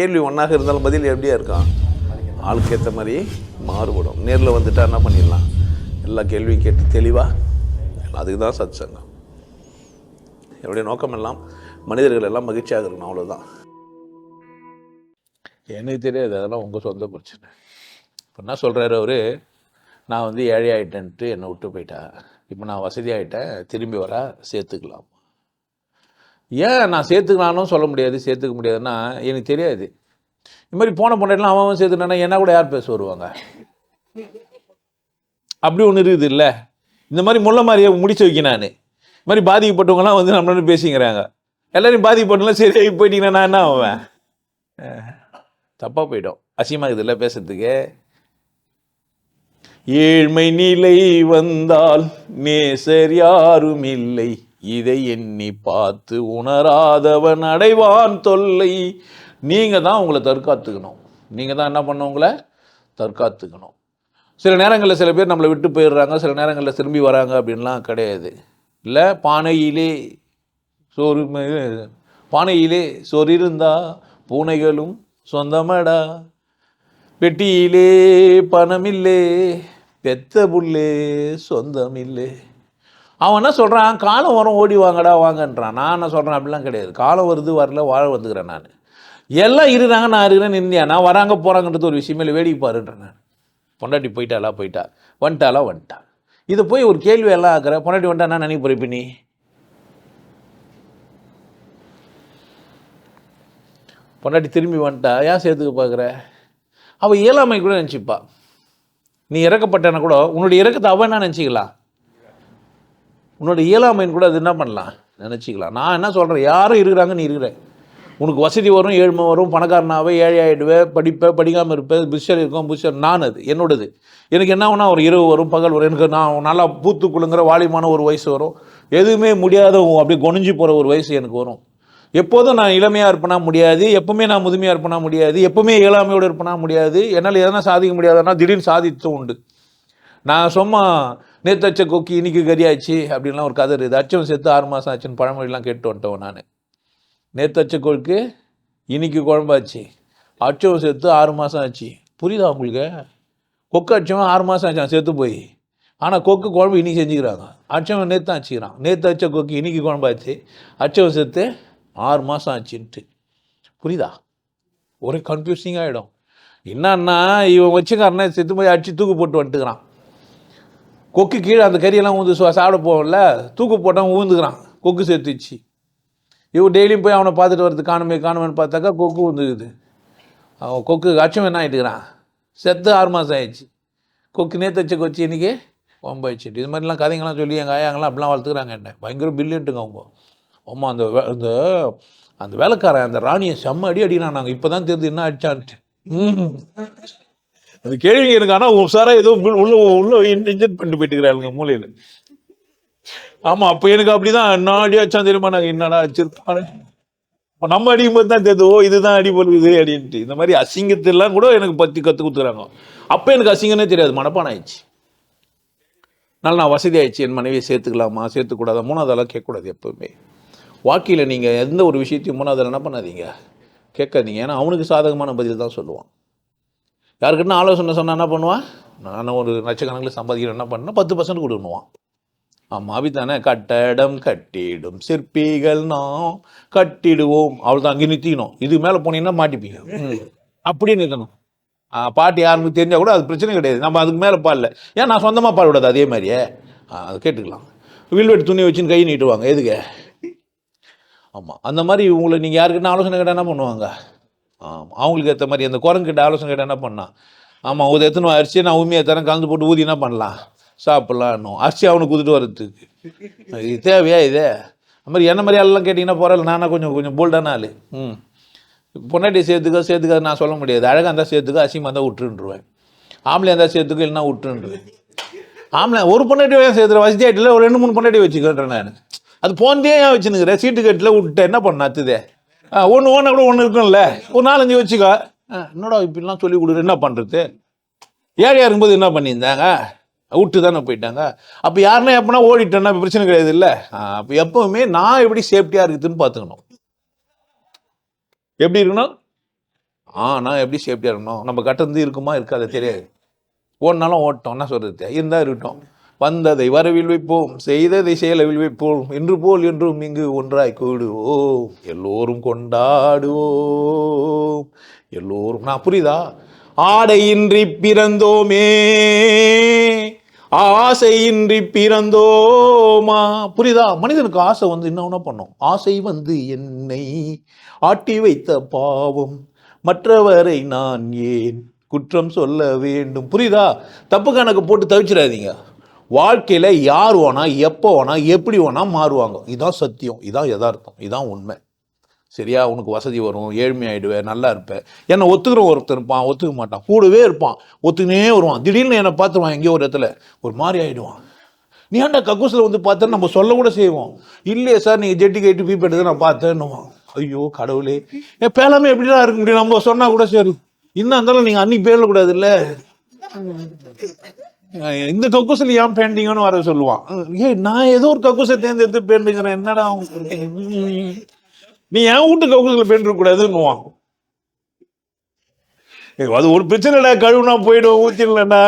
கேள்வி ஒன்றாக இருந்தாலும் பதில் எப்படியா இருக்கான் ஆளுக்கு ஏற்ற மாதிரி மாறுபடும். நேரில் வந்துட்டா என்ன பண்ணிடலாம்? எல்லா கேள்வியும் கேட்டு தெளிவாக அதுக்கு தான் சத் சங்கம் என்னுடைய நோக்கம் எல்லாம் மனிதர்கள் எல்லாம் மகிழ்ச்சியாக இருக்கணும் அவ்வளோதான் எனக்கு தெரியாது அதெல்லாம் உங்கள் சொந்த பிரச்சனை. இப்போ என்ன சொல்கிறாரு அவர்? நான் வந்து ஏழை ஆகிட்டேன்ட்டு என்னை விட்டு போயிட்டா. இப்போ நான் வசதி ஆகிட்டேன் திரும்பி வர சேர்த்துக்கலாம். ஏன் நான் சேர்த்துக்கலான்னு சொல்ல முடியாது சேர்த்துக்க முடியாதுன்னா எனக்கு தெரியாது. இது மாதிரி போன பொண்டாட்டிலாம் அவன் அவன் சேர்த்துனானா என்ன கூட யார் பேச வருவாங்க? அப்படி ஒன்று இருக்குது இல்லை. இந்த மாதிரி முள்ள மாதிரியே முடிச்சு வைக்க நான். இது மாதிரி பாதிக்கப்பட்டவங்கலாம் வந்து நம்மளோட பேசிக்கிறாங்க. எல்லாரையும் பாதிக்கப்பட்டவங்களாம் சரி போயிட்டீங்கன்னா நான் என்ன ஆவேன்? தப்பாக போயிடும். அசியமாக இதில்ல பேசுறதுக்கு. ஏழ்மை நிலை வந்தால் நேசர் யாரும் இல்லை. இதை எண்ணி பார்த்து உணராதவன் அடைவான் தொல்லை. நீங்கள் தான் உங்களை தற்காத்துக்கணும். நீங்கள் தான் என்ன பண்ண உங்களை? தற்காத்துக்கணும். சில நேரங்களில் சில பேர் நம்மளை விட்டு போயிடுறாங்க சில நேரங்களில் திரும்பி வராங்க அப்படின்லாம் கிடையாது. இல்லை பானையிலே சோறு பானையிலே சோறு இருந்தா பூனைகளும் சொந்தமடா. பெட்டியிலே பணமில்லே பெத்த புள்ளே சொந்தமில்லே. அவன் என்ன சொல்கிறான் காலம் வரும் ஓடி வாங்கடா வாங்கன்றான். நான் என்ன சொல்கிறேன் அப்படிலாம் கிடையாது. காலம் வருது வரல வாழ வந்துக்கிறேன் நான். எல்லாம் இருக்கிறாங்க நான் இருக்கிறேன் நிந்தியா நான் வராங்க போகிறாங்கன்றது ஒரு விஷயமே இல்லை. வேடிக்கை பாருன்றேன் நான். பொண்டாட்டி போயிட்டாளா போயிட்டா. வந்துட்டாளா வந்துட்டா. இதை போய் ஒரு கேள்வி எல்லாம் ஆக்குற. பொண்டாட்டி வந்துட்டா என்ன நினைக்க போகிற நீ பொண்டாட்டி திரும்பி வந்துட்டா. ஏன் சேர்த்துக்க பார்க்குற? அவள் இயலாமை கூட நினச்சிப்பா. நீ இறக்கப்பட்டன கூட உன்னுடைய இறக்கத்தை அவன் என்ன நினச்சிக்கலாம்? உன்னோட இயலாமைன்னு கூட அது என்ன பண்ணலாம்? நினச்சிக்கலாம். நான் என்ன சொல்கிறேன் யாரும் இருக்கிறாங்க நீ இருக்கிற. உனக்கு வசதி வரும் ஏழ்மை வரும் பணக்காரனாவே ஏழை ஆகிடுவேன் படிப்பேன் படிக்காமல் இருப்பேன் புஷர் இருக்கும் புஷர் நான் அது என்னோடது. எனக்கு என்ன ஆகுனா ஒரு இரவு வரும் பகல் வரும். எனக்கு நான் நல்லா பூத்து குழுங்குற வாலிமான ஒரு வயசு வரும். எதுவுமே முடியாத அப்படியே குனிஞ்சு போகிற ஒரு வயசு எனக்கு வரும். எப்போதும் நான் இளமையாக இருப்பேனா முடியாது எப்போவுமே நான் முதுமையாக இருப்பேனா முடியாது எப்போவுமே இயலாமையோடு இருப்பேனா முடியாது. என்னால் எதனா சாதிக்க முடியாதுன்னா திடீர்னு சாதித்தும் உண்டு. நான் சும்மா நேற்று வச்ச கொக்கி இன்னைக்கு கறியாச்சு அப்படின்லாம் ஒரு கதை இருக்குது. அச்சம் செத்து ஆறு மாதம் ஆச்சுன்னு பழமொழிலாம் கேட்டு வந்துட்டோம் நான். நேற்று வச்ச கொக்கு இன்னைக்கு குழம்பாச்சு. அச்சம் செத்து ஆறு மாதம் ஆச்சு. புரியுதா உங்களுக்கு? கொக்கு அச்சவன் ஆறு மாதம் ஆச்சான் செத்து போய். ஆனால் கொக்கு குழம்பு இனி செஞ்சுக்கிறாங்க. அச்சம் நேற்று தான் வச்சுக்கிறான் நேற்று வச்ச கொக்கு இன்னைக்கு குழம்பாச்சு. அச்சவன் செத்து ஆறு மாதம் ஆச்சுன்ட்டு. புரியுதா? ஒரே கன்ஃபியூசிங் ஆகிடும் என்னன்னா இவன் வச்சுக்காரனே செத்து போய் அடிச்சு தூக்கு போட்டு வந்துட்டுக்கிறான். கொக்கு கீழே அந்த கறியெல்லாம் ஊந்து சாப்பிட போகல. தூக்கு போட்டவன் ஊந்துக்கிறான். கொக்கு சேர்த்துச்சு இவன் டெய்லியும் போய் அவனை பார்த்துட்டு வரது காணுமே காணுமேனு பார்த்தாக்கா கொக்கு ஊந்துக்குது. அவன் கொக்கு அச்சம் என்ன ஆகிட்டுக்கிறான் செத்து ஆறு மாதம் ஆயிடுச்சு. கொக்கு நேற்று வச்ச இன்றைக்கி இன்னைக்கு ஒம்பாயிடுச்சு இது மாதிரிலாம் கதைங்கெல்லாம் சொல்லி எங்கள் ஆயாங்களாம் அப்படிலாம் வளர்த்துக்கிறாங்க என்ன? பயங்கர பில்லியன்ட்டுங்க அவங்க. அம்மா அந்த வே- அந்த அந்த வேலைக்காரன் அந்த ராணியை செம்ம அடி அடிக்கிறான் நாங்கள் இப்போ தான் தெரியுது என்ன அடிச்சான்ட்டு. ம். அந்த கேள்வி எனக்கு ஆனால் உஷாரா ஏதோ உள்ள உள்ள இன்ஜெக்ட் பண்ணிட்டு போயிட்டு மூலையில ஆமா அப்போ எனக்கு அப்படிதான். என்ன அடி அடிச்சான் தெரியுமா? நாங்க என்னடா அடிச்சிருப்பானே நம்ம அடிக்கும் போது தான் தெரியுது ஓ இதுதான் அடி பொழுது அப்படின்ட்டு. இந்த மாதிரி அசிங்கத்தெல்லாம் கூட எனக்கு பற்றி கற்றுக் கொடுத்துறாங்க அப்போ எனக்கு அசிங்கமே தெரியாது. மனப்பானம் ஆயிடுச்சு அதனால நான் வசதி ஆயிடுச்சு என் மனைவியை சேர்த்துக்கலாமா? சேர்த்துக்கூடாதா? மூணாவதெல்லாம் கேட்கக்கூடாது எப்பவுமே. வாழ்க்கையில் நீங்கள் எந்த ஒரு விஷயத்தையும் மூணாவதில் என்ன பண்ணாதீங்க. கேட்காதீங்க. ஏன்னா அவனுக்கு சாதகமான பதில் தான் சொல்லுவான். யாருக்கிட்ட ஆலோசனை சொன்னா என்ன பண்ணுவான் நான் ஒரு லட்சக்கணக்கில் சம்பாதிக்கிறேன். என்ன பண்ணேன் பத்து பர்சன்ட் கொடுக்கணுவான் ஆமாம் அப்படித்தானே கட்டடம் கட்டிடும் சிற்பிகள் நாம் கட்டிடுவோம். அவள் தான் அங்கே நிறுத்திக்கணும். இதுக்கு மேலே போனீங்கன்னா மாட்டிப்பீங்க. அப்படியே நிற்கணும் ஆ, பாட்டு யாருக்கு தெரிஞ்சா கூட அது பிரச்சனை கிடையாது. நம்ம அதுக்கு மேலே பாடல. ஏன் நான் சொந்தமாக பாடக்கூடாது அதே மாதிரியே? அது கேட்டுக்கலாம். வில்வெட்டு துணி வச்சுன்னு கை நீட்டுவாங்க. எதுக்கு? ஆமாம் அந்த மாதிரி உங்களை நீங்கள் யாருக்கிட்ட ஆலோசனை கேட்டால் என்ன பண்ணுவாங்க? அவங்களுக்கு ஏற்ற மாதிரி அந்த குரங்கிட்ட ஆலோசனை கேட்டால் என்ன பண்ணான் ஆமாம் ஒரு எத்தனை அரிசியை நான் உண்மையை தரேன் கலந்து போட்டு ஊதி என்ன பண்ணலாம் சாப்பிட்லான்னு அரிசி அவனுக்கு கொடுத்துட்டு வர்றதுக்கு. இது தேவையா இதே? அது மாதிரி என்ன மாதிரி எல்லாம் கேட்டிங்கன்னா போகிறல நானா கொஞ்சம் கொஞ்சம் போல்டான ஆள். ம். பொண்டாட்டி சேர்த்துக்கோ சேர்த்துக்க நான் சொல்ல முடியாது. அழகாக இருந்தால் சேர்த்துக்கோ அசிங்கமாக இருந்தால் விட்டுருன்றுவேன். ஆம்பளை இருந்தால் சேர்த்துக்கோ இல்லைன்னா விட்டுருன்றுவேன். ஆம்பளை ஒரு பொண்டாட்டி சேர்த்துற? வசதி ஆகிட்டுல ஒரு ரெண்டு மூணு பொண்டாட்டி வச்சுக்கிறேன் நான். அது போந்தே ஏன் வச்சுனுக்கிறேன் சீட்டு கட்டில் விட்டுட்டேன். என்ன பண்ண அத்துதே? ஒன்று ஓன கூட ஒன்று இருக்கும்ல. ஒரு நாலஞ்சு வச்சுக்கோ. ஆ, என்னடா இப்படிலாம் சொல்லி கொடுக்குற? என்ன பண்ணுறது ஏழையாக இருக்கும்போது என்ன பண்ணியிருந்தாங்க? விட்டு தானே போயிட்டாங்க. அப்போ யாருன்னா எப்படின்னா ஓடிட்டேன்னா பிரச்சனை கிடையாது இல்லை. அப்போ எப்பவுமே நான் எப்படி சேஃப்டியாக இருக்குதுன்னு பார்த்துக்கணும். எப்படி இருக்கணும்? ஆ நான் எப்படி சேஃப்டியாக இருக்கணும்? நம்ம கட்டந்து இருக்குமா? இருக்காது தெரியாது. ஓடினாலும் ஓட்டோம். என்ன சொல்கிறது இருந்தால் இருக்கட்டும். வந்ததை வரவில் வைப்போம் செய்ததை செயலவில் வைப்போம். என்று போல் என்றும் இங்கு ஒன்றாய் கூடுவோம். எல்லோரும் கொண்டாடுவோம். எல்லோரும் நான் புரியுதா? ஆடையின்றி பிறந்தோமே ஆசையின்றி பிறந்தோமா? புரியுதா? மனிதனுக்கு ஆசை வந்து என்ன வேணா பண்ணும். ஆசை வந்து என்னை ஆட்டி வைத்த பாவம். மற்றவரை நான் ஏன் குற்றம் சொல்ல வேண்டும்? புரியுதா? தப்பு கணக்கு போட்டு தவிச்சிடாதீங்க. வாழ்க்கையில் யார் வேணா எப்போ வேணா எப்படி வேணா மாறுவாங்க. இதான் சத்தியம். இதான் யதார்த்தம். இதான் உண்மை. சரியா? உனக்கு வசதி வரும் ஏழ்மையாயிடுவேன் நல்லா இருப்பேன் என்னை ஒத்துக்கிற ஒருத்தர் இருப்பான் ஒத்துக்க மாட்டான். கூடவே இருப்பான். ஒத்துக்கினே வருவான். திடீர்னு என்னை பார்த்துருவான் எங்கேயோ ஒரு இடத்துல. ஒரு மாதிரி ஆகிடுவான் நீ ஏன்டா கக்கூசில் வந்து பார்த்தா நம்ம சொல்ல கூட செய்வோம். இல்லையே சார் நீங்கள் ஜெட்டி கேட்டு பீப் எடுத்து நான் பார்த்தேன்னுவான். ஐயோ கடவுளே. என் பேலாமே எப்படிலாம் இருக்க முடியும்? நம்ம சொன்னால் கூட சரி. இன்னும் இருந்தாலும் நீங்கள் அன்னைக்கு பேரக்கூடாது இல்லை இந்த கக்கூசில் ஏன் பெயிண்டிங்கன்னு வர சொல்லுவான். ஏய் நான் ஏதோ ஒரு கக்கூசை தேர்ந்தெடுத்து பெயிண்டிங்கிறேன் என்னடா நீ என் வீட்டு கக்கூசில் பெயிண்ட் கூடாதுன்னுவான் ஏய், அது ஒரு பிரச்சனைடா கழுவுனா போயிடும் ஊத்திடலடா.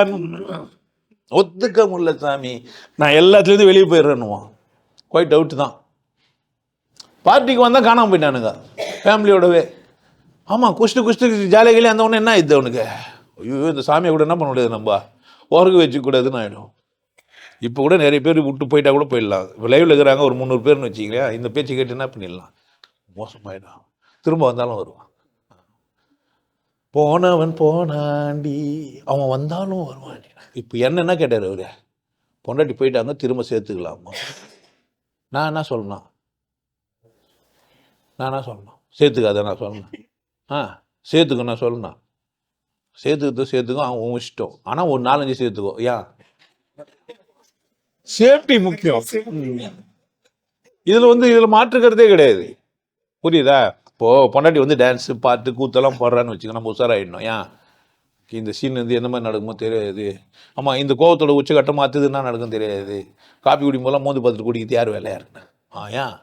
ஒத்துக்க முடியல சாமி. நான் எல்லாத்துலேருந்து வெளியே போயிடுறேன்னுவான். குவைட் டவுட் தான். பார்ட்டிக்கு வந்தால் காணாமல் போயிட்டானுங்க. ஃபேமிலியோடவே ஆமாம் குஷ்டு குஷ்டு ஜாலியாக அந்த ஒன்று என்ன ஆயிடுது அவனுக்கு? ஐயோ இந்த சாமியை கூட என்ன பண்ண முடியாது நம்ம? ஓர்கு வச்சுக்கூடாதுன்னு ஆகிடும் இப்போ கூட நிறைய பேர் விட்டு போயிட்டா கூட போயிடலாம். இப்போ லைவில் இருக்கிறாங்க ஒரு முந்நூறு பேர்னு வச்சுக்கிறேன் இந்த பேச்சு கேட்டு என்ன பண்ணிடலாம்? மோசமாயிடும். திரும்ப வந்தாலும் வருவான். போனவன் போனாண்டி. அவன் வந்தாலும் வருவான் இப்போ என்ன என்ன கேட்டார் அவரு? பொண்டாட்டி போயிட்டாங்க திரும்ப சேர்த்துக்கலாமா? நான் என்ன சொல்லணும்? நான் என்ன சொல்லணும்? சேர்த்துக்காத நான் சொல்லணும். ஆ சேர்த்துக்கணும் சொல்லணும். சேர்த்துக்கிட்டு சேர்த்துக்கோ அவன் உன் இஷ்டம் ஆனால் ஒரு நாலஞ்சு சேர்த்துக்கோ ஏன் சேஃப்டி முக்கியம். இதுல வந்து இதுல மாற்றுக்கிறதே கிடையாது. புரியுதா? இப்போ பொண்டாட்டி வந்து டான்ஸ் பாட்டு கூத்தெல்லாம் போடுறான்னு வச்சுக்க நம்ம உஷாராயிடணும். ஏன் இந்த சீன் வந்து என்ன மாதிரி நடக்குமோ தெரியாது. ஆமாம் இந்த கோவத்தோட உச்சகட்டம் மாற்றுது என்ன நடக்கும் தெரியாது. காப்பி குடிக்கும் போதெல்லாம் மோந்து பார்த்துட்டு குடிக்கிறது யார் வேலையா இருக்குன்னு ஆ ஏன்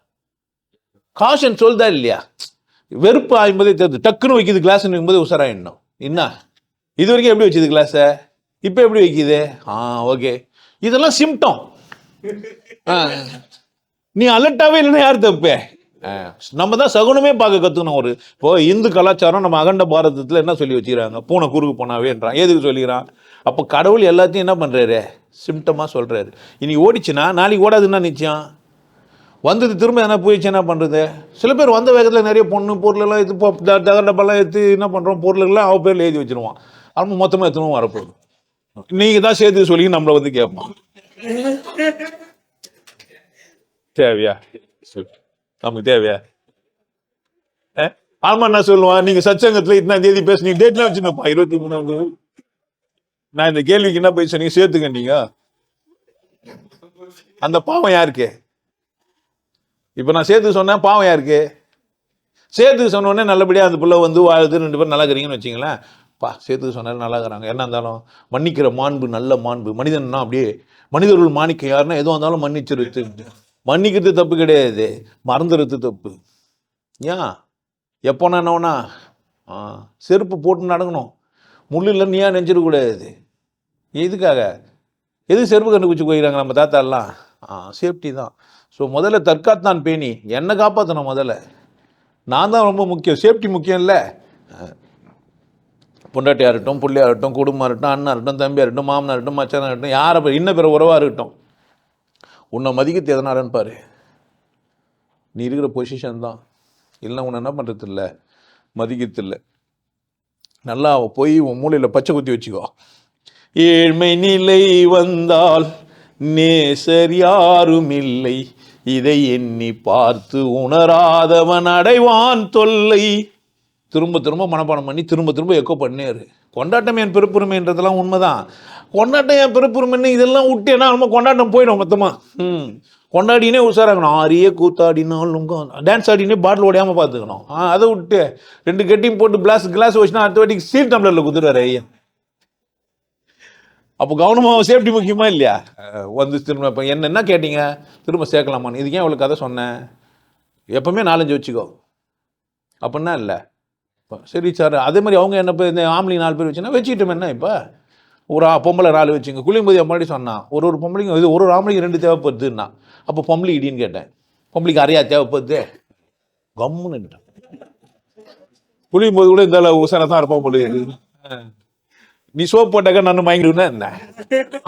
காஷன் சொல்தா இல்லையா? வெறுப்பு ஆகும்போதே தெரியுது. டக்குன்னு வைக்கிது கிளாஸ் வைக்கும்போது உஷாராயிடணும். என்ன? இது வரைக்கும் எப்படி வச்சுது கிளாஸை இப்போ எப்படி வைக்கிது? ஆ ஓகே இதெல்லாம் சிம்டம் நீ அலர்ட்டாவே இல்லைன்னா யார் தப்பு? நம்ம தான் சகுனமே பார்க்க கற்றுக்கணும் ஒரு. இப்போ இந்து கலாச்சாரம் நம்ம அகண்ட பாரதத்தில் என்ன சொல்லி வச்சுக்கிறாங்க? பூனை குறுக்கு போனாவேன்றான். எதுக்கு சொல்லிக்கிறான்? அப்போ கடவுள் எல்லாத்தையும் என்ன பண்ணுறாரு சிம்டமாக சொல்கிறாரு இன்னைக்கு ஓடிச்சுன்னா நாளைக்கு ஓடாதுன்னா நிச்சயம்? வந்தது திரும்ப என்ன போயிடுச்சு என்ன பண்ணுறது சில பேர் வந்த வேகத்தில் நிறைய பொண்ணு பொருளெல்லாம் எடுத்து தகண்டப்பெல்லாம் எடுத்து என்ன பண்ணுறோம் பொருளுக்கெல்லாம் அவள் பேரில் எழுதி வச்சுருவான். அவன் மொத்தமாக எத்தனும் வரப்போகுது. நீங்கள் தான் சேர்த்து சொல்லி நம்மளை வந்து கேட்பான் தேவையா? நமக்கு தேவையா? ஏ? ஆமா என்ன சொல்லுவான் நீங்க சச்சங்கத்துல இத்தனாம் தேதி பேசுனீங்க. டேட்லாம் வச்சுருப்பா இருபத்தி மூணாம் நான் இந்த கேள்விக்கு என்ன போய் சொன்னீங்க? சேர்த்துக்க நீங்க. அந்த பாவம் யாருக்கு? இப்ப நான் சேர்த்து சொன்னேன் பாவம் யாருக்கு? சேர்த்து சொன்ன உடனே நல்லபடியா அந்த பிள்ளை வந்து வாழுது ரெண்டு பேரும் நல்லா இருக்கிறீங்கன்னு வச்சிங்களேன் பா சேர்த்து சொன்னாலும் நல்லா இருக்கிறாங்க என்ன இருந்தாலும் மன்னிக்கிற மாண்பு நல்ல மாண்பு. மனிதன்னா அப்படியே மனிதர்கள் மாணிக்க யாருன்னா எதுவும் இருந்தாலும் மன்னிச்சிருத்து மன்னிக்கிறது தப்பு கிடையாது. மறந்துடுறது தப்பு. ஏன்? எப்போனா என்னவனா ஆ செருப்பு போட்டு நடக்கணும். முள்ளு இல்லை நீயா நெஞ்சிடக்கூடாது எதுக்காக? எது செருப்பு கண்டுபிடிச்சி போயிடுறாங்க நம்ம தாத்தா எல்லாம் ஆ சேஃப்டி தான். ஸோ முதல்ல தற்காத்தான் பேணி. என்னை காப்பாற்றணும் முதல்ல. நான் தான் ரொம்ப முக்கியம். சேஃப்டி முக்கியம் இல்லை பொண்டாட்டியாக இருக்கட்டும் பிள்ளையாக இருக்கட்டும் குடும்பமாக இருக்கட்டும் அண்ணா இருக்கட்டும் தம்பியாக இருக்கட்டும் மாமனாக இருக்கட்டும் மச்சானாக இருக்கட்டும் யாரை பேர் இன்ன பிற உறவாக இருக்கட்டும். உன்னை மதிக்கிறது எதனாலன்னு பாரு. நீ இருக்கிற பொசிஷன் தான். இல்லை உன்னை என்ன பண்ணுறது இல்லை மதிக்கிறது இல்லை நல்லா போய் உன் மூலையில் பச்சை குத்தி வச்சுக்கோ. ஏழ்மை நிலை வந்தால் நேசர் யாரும் இல்லை இதை எண்ணி பார்த்து உணராதவன் அடைவான் தொல்லை. திரும்ப திரும்ப மனப்பாடம் பண்ணி திரும்ப திரும்ப எக்கோ பண்ணேரு கொண்டாட்டம் என் பெருப்புரிமைன்றதெல்லாம் உண்மைதான். கொண்டாட்டம் என் பெருப்புரிமைன்னு இதெல்லாம் விட்டேன்னா நம்ம கொண்டாட்டம் போயிடும் மொத்தமாக ம். கொண்டாடினே உஷாராகணும். ஆறியே கூத்தாடினாலும் டான்ஸ் ஆடினே பாட்டில் ஓடியாமல் பார்த்துக்கணும் ஆ அதை விட்டு ரெண்டு கட்டியும் போட்டு கிளாஸ் கிளாஸ் வச்சுனா அடுத்த வாட்டிக்கு ஸ்டீல் டம்ளரில் குத்துறாரு ஐயா அப்போ கவனமாக சேஃப்டி முக்கியமா இல்லையா? வந்து திரும்ப இப்போ என்ன என்ன கேட்டீங்க? திரும்ப சேர்க்கலாமான்னு. இதுக்கே அவளுக்கு கதை சொன்னேன் எப்பவுமே நாலஞ்சு வச்சுக்கோ. அப்படின்னா இல்லை. இப்போ சரி சார். அதே மாதிரி அவங்க என்ன இப்போ இந்த ஆம்பளை நாலு பேர் வச்சுன்னா வச்சுக்கிட்டோம் என்ன இப்போ? ஒரு ஆ- பொம்பளை நாலு வச்சுங்க. குளியும்போது முன்னாடி சொன்னான் ஒரு ஒரு பொம்பளைக்கும் இது ஒரு ஒரு ஆம்பளைக்கு ரெண்டு தேவைப்படுதுன்னா அப்போ பொம்பளை இடின்னு கேட்டேன். பொம்பளைக்கு அறையா தேவைப்படுது? கம்முன்னு புளியும் போது கூட இந்த உசாரா தான் இருப்பான் போல நீ சோப் போட்டாக்க நான் மயங்கிடுவேன்னா என்ன?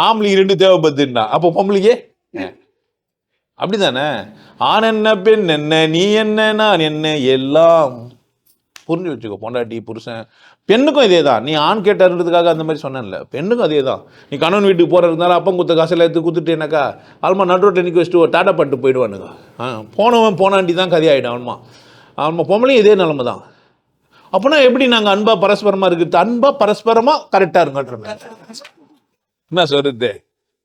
ஆம்பளைக்கு ரெண்டு தேவைப்படுதுன்னா அப்போ பொம்பளைக்கு? அப்படிதானே? ஆண் என்ன பெண் என்ன நீ என்ன நான் என்ன எல்லாம். புரிஞ்சு வச்சுக்கோ பொண்டாட்டி புருஷன். பெண்ணுக்கும் இதே தான் நீ ஆண் கேட்டாருன்றதுக்காக அந்த மாதிரி சொன்னேன்ல. பெண்ணுக்கும் அதே தான் நீ கணவன் வீட்டுக்கு போகிற இருந்தாலும் அப்பம் குத்த காசில் எடுத்து குத்துட்டேனாக்கா ஆல்மா நடுரோட்டை நிற்க வச்சுட்டு ஒரு டாட்டா பண்ணிட்டு போயிடுவானுங்க. ஆ போனவன் போனாண்டி தான் கதையாயிடும் அவன்மா அவன்மா பொம்பளையும் இதே நிலமை தான். அப்போனா எப்படி நாங்கள் அன்பாக பரஸ்பரமாக இருக்குது அன்பாக பரஸ்பரமாக கரெக்டாக இருங்கன்ற என்ன சொல்கிறது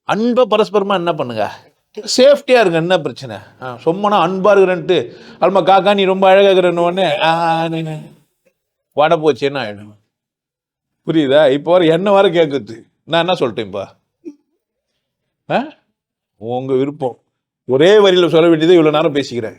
அன்பாக பரஸ்பரமாக என்ன பண்ணுங்க? சேஃப்டியாக இருங்க என்ன பிரச்சனை? ஆ சும்மானா அன்பாக இருக்கிறேன்ட்டு. அல்மா காக்கா நீ ரொம்ப அழகாக இருக்கிறன்னு உடனே ஆ, வடை போச்சேன்னு என்ன ஆயிடும். புரியுதா? இப்போ வர என்ன வர கேட்குது நான் என்ன சொல்லிட்டேன்ப்பா ஆ? உங்கள் விருப்பம். ஒரே வரியில் சொல்ல வேண்டியது இவ்வளோ நேரம் பேசிக்கிறேன்.